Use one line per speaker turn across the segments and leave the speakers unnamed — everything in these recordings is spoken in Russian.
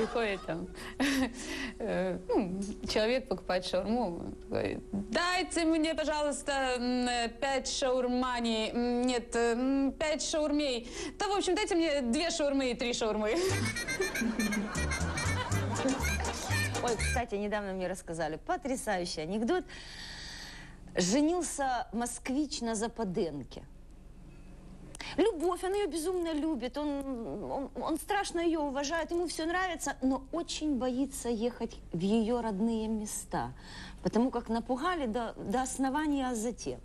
приходит там э, ну, человек покупает шаурму, говорит, дайте мне, пожалуйста, пять шаурмани, нет, э, пять шаурмей. Да, в общем, дайте мне две шаурмы и три шаурмы.
Ой, кстати, недавно мне рассказали потрясающий анекдот. Женился москвич на Западенке. Любовь, он ее безумно любит, он, он, он страшно ее уважает, ему все нравится, но очень боится ехать в ее родные места, потому как напугали до, до основания, а затем.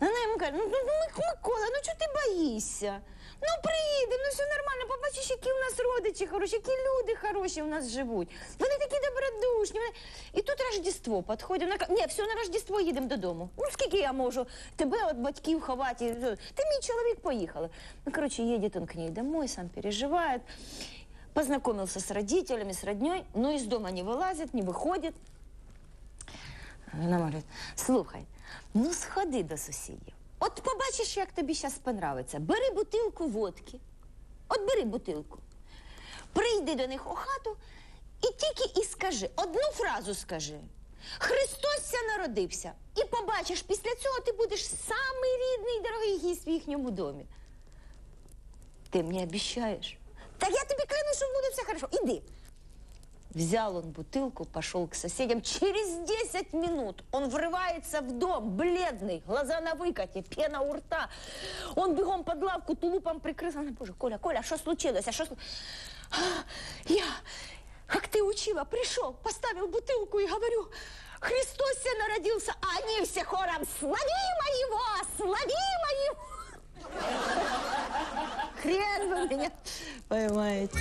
Она ему говорить, ну, ну, ну, Микола, ну чого ти боїшся? Ну приїдемо, ну все нормально, побачиш, які у нас родичі хороші, які люди хороші у нас живуть. Вони такі добродушні. Вони... І тут Рождество підходить. Вона каже, ні, все, на Рождество їдемо додому. Ну скільки я можу тебе від батьків ховати? Ти мій чоловік, поїхали. Ну, коротше, їде він к ней домой, сам переживає. Познакомился с родителями, с родней, но из дома не вылазит, не выходит. Вона говорить, слухай, ну сходи до сусідів. От побачиш, як тобі зараз понравиться. Бери бутилку водки. От бери бутилку. Прийди до них у хату і тільки і скажи, одну фразу скажи. Христос ся народився. І побачиш, після цього ти будеш самий рідний дорогий гість в їхньому домі. Ти мені обіцяєш? Так я тобі клянусь, що буде все хорошо. Іди. Взял он бутылку, пошел к соседям. Через 10 минут он врывается в дом, бледный, глаза на выкате, пена у рта. Он бегом под лавку тулупом прикрылся. Она, Боже, Коля, Коля, что случилось? А что слу- «А, Я, как ты учила, пришел, поставил бутылку и говорю, Христос себе народился, а они все хором, славимо его, славимо его. Хрен вы меня поймаете.